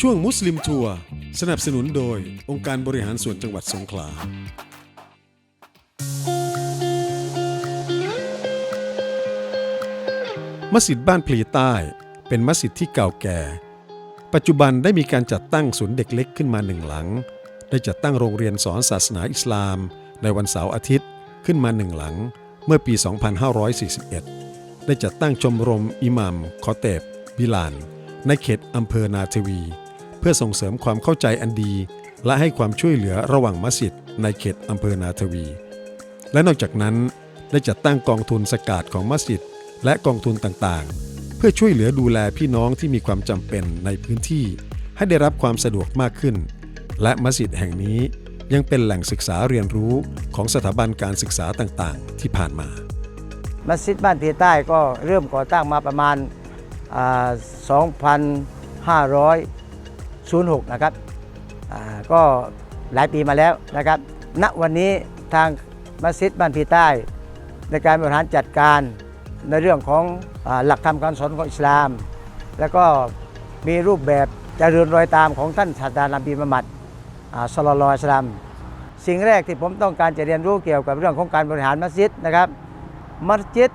ช่วงมุสลิมทัวร์ สนับสนุนโดยองค์การบริหารส่วนจังหวัดสงขลา มัสยิดบ้านพลีใต้ เป็นมัสยิดที่เก่าแก่ ปัจจุบันได้มีการจัดตั้งศูนย์เด็กเล็กขึ้นมาหนึ่งหลัง ได้จัดตั้งโรงเรียนสอนศาสนาอิสลาม ในวันเสาร์อาทิตย์ขึ้นมาหนึ่งหลัง เมื่อปี 2541 ได้จัดตั้งชมรมอิหมัมคอเตบบิลาน ในเขตอำเภอนาทวี เพื่อส่งเสริมความเข้าใจอันดี และให้ความช่วยเหลือระหว่างมัสยิดในเขตอำเภอนาทวี และนอกจากนั้นได้จัดตั้งกองทุนสกาดของมัสยิดและกองทุนต่างๆ เพื่อช่วยเหลือดูแลพี่น้องที่มีความจำเป็นในพื้นที่ ให้ได้รับความสะดวกมากขึ้น และมัสยิดแห่งนี้ยังเป็นแหล่งศึกษาเรียนรู้ของสถาบันการศึกษาต่างๆ ที่ผ่านมา มัสยิดบ้านทีใต้ก็เริ่มก่อตั้งมาประมาณอ่ 06 นะครับก็หลายปีมาแล้วนะครับ ณ วันนี้ทางมัสยิดบ้านพีใต้ ในการบริหารจัดการในเรื่องของอหลักธรรมการสอนของอิสลาม แล้วก็มีรูปแบบเจริญรอยตามของท่านศาสดานบีมุฮัมมัดอ่าศ็อลลลลออะลัยฮิวะซัลลัมสิ่งแรกที่ผมต้องการจะเรียนรู้เกี่ยวกับเรื่องของการบริหารมัสยิดนะครับ มัสยิด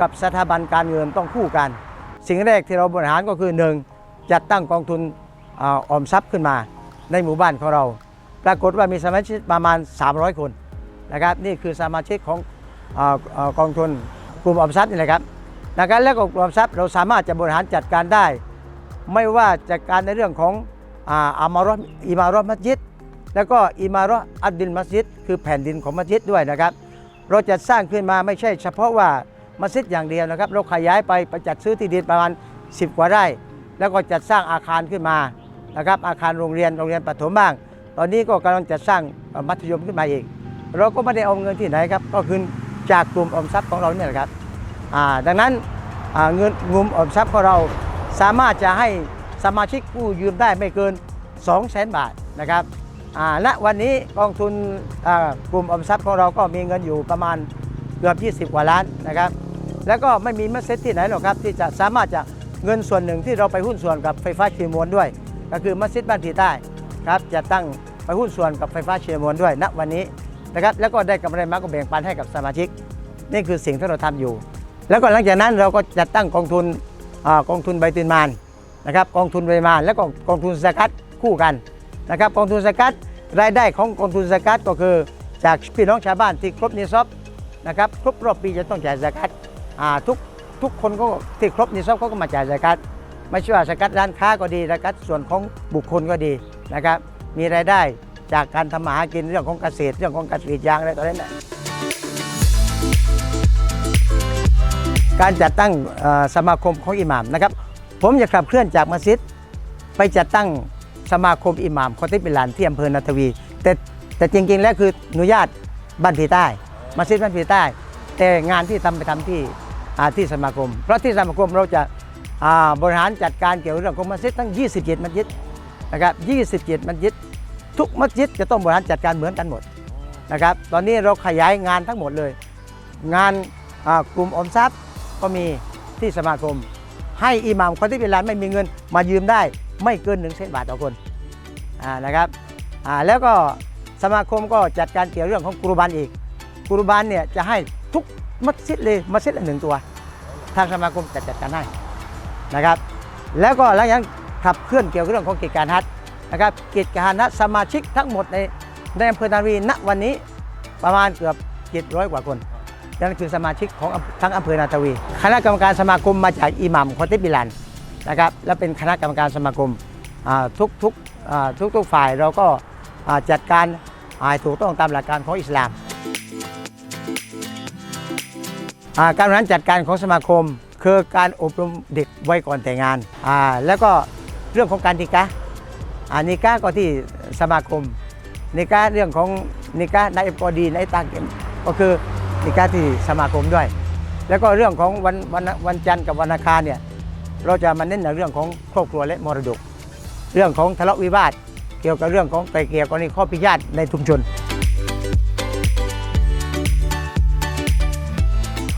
กับสถาบันการเงินต้องคู่กัน สิ่งแรกที่เราบริหารก็คือ 1. จัดตั้งกองทุน ออมทรัพย์ขึ้นมาในหมู่บ้านของเรา ปรากฏว่ามีสมาชิกประมาณ 300 คนนะครับนี่คือสมาชิกของกองทุนกลุ่มออมทรัพย์นี่แหละครับนะครับแล้วก็กลุ่มออมทรัพย์เราสามารถจะบริหารจัดการได้ ไม่ว่าจัดการในเรื่องของอาอามารออิมารอมัสยิดแล้วก็อิมารออัดดินมัสยิดคือแผ่นดินของมัสยิดด้วยนะครับ เราจะสร้างขึ้นมาไม่ใช่เฉพาะว่ามัสยิดอย่างเดียวนะครับ เราขยายไปไปจัดซื้อที่ดินประมาณ 10 กว่าไร่ แล้วก็จัดสร้างอาคารขึ้นมา นะครับอาคารโรงเรียนโรงเรียนประถมบ้าง ตอนนี้ก็กำลังจะสร้างมัธยมขึ้นมาอีก เราก็ไม่ได้เอาเงินที่ไหนครับก็คือจากกลุ่มออมทรัพย์ของเราเนี่ยแหละครับดังนั้นเงินงุมออมทรัพย์ของเราสามารถจะให้สมาชิกกู้ยืมได้ไม่เกิน 2 0 0 0 0 0บาทนะครับอ่าณวันนี้กองทุนกลุ่มออมทรัพย์ของเราก็มีเงินอยู่ประมาณเกือบ 20 กว่าล้านนะครับ แล้วก็ไม่มีมัสยิดที่ไหนหรอกครับที่จะสามารถจะเงินส่วนหนึ่งที่เราไปหุ้นส่วนกับไฟฟ้าเชีมวลด้วย ก็คือมัสยิดบ้านทีใต้ครับจะตั้งไปหุ้นส่วนกับไฟฟ้าเชียร์มวลด้วยณวันนี้นะครับแล้วก็ได้กำไรมาก็แบ่งปันให้กับสมาชิก นี่คือสิ่งที่เราทำอยู่ แล้วก็หลังจากนั้นเราก็จัดตั้งกองทุนอกองทุนใบตุนมานนะครับกองทุนใบมาน แล้วก็กองทุนสกัดคู่กันนะครับกองทุนสกัดรายได้ของกองทุนสกัดก็คือจากพี่น้องชาวบ้านที่ครบนิซอบนะครับครบรอบปีจะต้องจ่ายสกัดทุกทุกคนก็ที่ครบนิซอบเขาก็มาจ่ายสกัด ไม่ใช่ว่าสกัดร้านค้าก็ดีสกัดส่วนของบุคคลก็ดีนะครับ มีรายได้จากการทำมาหากินเรื่องของเกษตรเรื่องของการกรีดยางอะไรต่ออะไรนั่นการจัดตั้งสมาคมของอิหม่ามนะครับ ผมจะขับเคลื่อนจากมัสยิดไปจัดตั้งสมาคมอิหม่ามคอติบิลานที่อำเภอนาทวี แต่แต่จริงๆแล้วคืออนุญาตบ้านผีใต้มัสยิดบ้านผีใต้ แต่งานที่ทำไปทำที่ที่สมาคม เพราะที่สมาคมเราจะ บริหารจัดการเกี่ยวกับเรื่องของมัสยิดทั้ง 27 มัสยิดนะครับ27 มัสยิดทุกมัสยิดจะต้องบริหารจัดการเหมือนกันหมดนะครับตอนนี้เราขยายงานทั้งหมดเลย งานกลุ่มอมทรัพย์ก็มีที่สมาคม ให้อิหม่ามคนที่เป็นร้านไม่มีเงินมายืมได้ไม่เกิน1เซนบาทต่อคนอ่านะครับแล้วก็สมาคมก็จัดการเกี่ยวเรื่องของกุรบานอีกกุรบานเนี่ยจะให้ทุกมัสยิดเลยมัสยิดละหนึ่งตัว ทางสมาคมจัดจัดการให้ นะครับ แล้วก็หลังจากนั้นขับเคลื่อนเกี่ยวกับเรื่องของกิจการฮัทนะครับ กิจการฮัทสมาชิกทั้งหมดในในอำเภอนาวีณวันนี้ประมาณเกือบ700กว่าคนนั่นคือสมาชิกของทั้งอำเภอนาทวี คณะกรรมการสมาคมมาจากอิหมัมคอติบิลันนะครับ และเป็นคณะกรรมการสมาคมทุกทุกทุกทุกฝ่ายเราก็จัดการถูกต้องตามหลักการของอิสลาม การบริหารจัดการของสมาคม คือการอบรมเด็กไว้ก่อนแต่งงานอ่าแล้วก็เรื่องของการนิกะอ่านิกะก็ที่สมาคมนิกาเรื่องของนิกาในกอดีในตาเก็มก็คือนิกาที่สมาคมด้วย แล้วก็เรื่องของวันวันวันจันทร์กับวันอังคารเนี่ยเราจะมาเน้นในเรื่องของครอบครัวและมรดก เรื่องของทะเลาะวิวาทเกี่ยวกับเรื่องของไกลเกลี่ยกรณีข้อพิพาทในชุมชน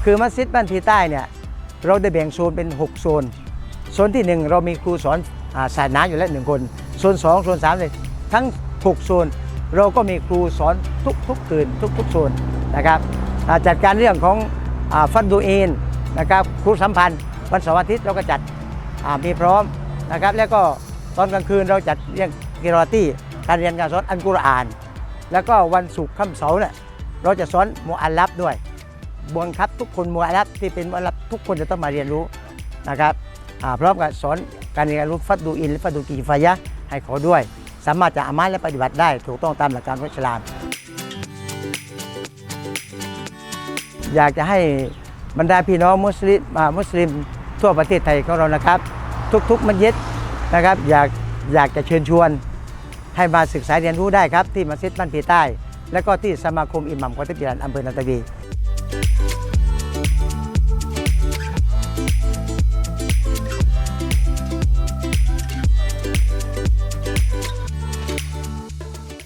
คือมัสยิดบ้านพีใต้เนี่ย เราได้แบ่งโซนเป็น 6 โซน โซนที่ 1 เรามีครูสอนอาศาสนาอยู่แล้วหนึ่งคน โซน 2 โซน3เลยทั้ง 6 โซน เราก็มีครูสอนทุกทุกคืนทุกๆโซนนะครับจัดการเรื่องของอฟันดูเอนนะครับครูสัมพันธ์วันเสาร์อาทิตย์เราก็จัดมีพร้อมนะครับแล้วก็ตอนกลางคืนเราจัดเรื่องกิรอตี้การเรียนการสอนอันกุรอาน แล้วก็วันศุกร์ค่ำเสาร์เนี่ยเราจะสอนมุอัลลับด้วย บังคับทุกคนมุอัลลับที่เป็นมุอัลลับทุกคนจะต้องมาเรียนรู้นะครับพร้อมกับสอนการเรียนรู้ฟัดดูอินและฟัดดูกีฟายะให้เขาด้วย สามารถจะอามัลและปฏิบัติได้ ถูกต้องตามหลักการของอิสลาม อยากจะให้บรรดาพี่น้องมุสลิมมุสลิมทั่วประเทศไทยของเรานะครับ ทุกๆมัสยิดนะครับอยากอยากจะเชิญชวน ให้มาศึกษาเรียนรู้ได้ครับ ที่มัสยิดบ้านพีใต้ และก็ที่สมาคมอิหมัมกอติบิรันอำเภอนาตาวี Thank you.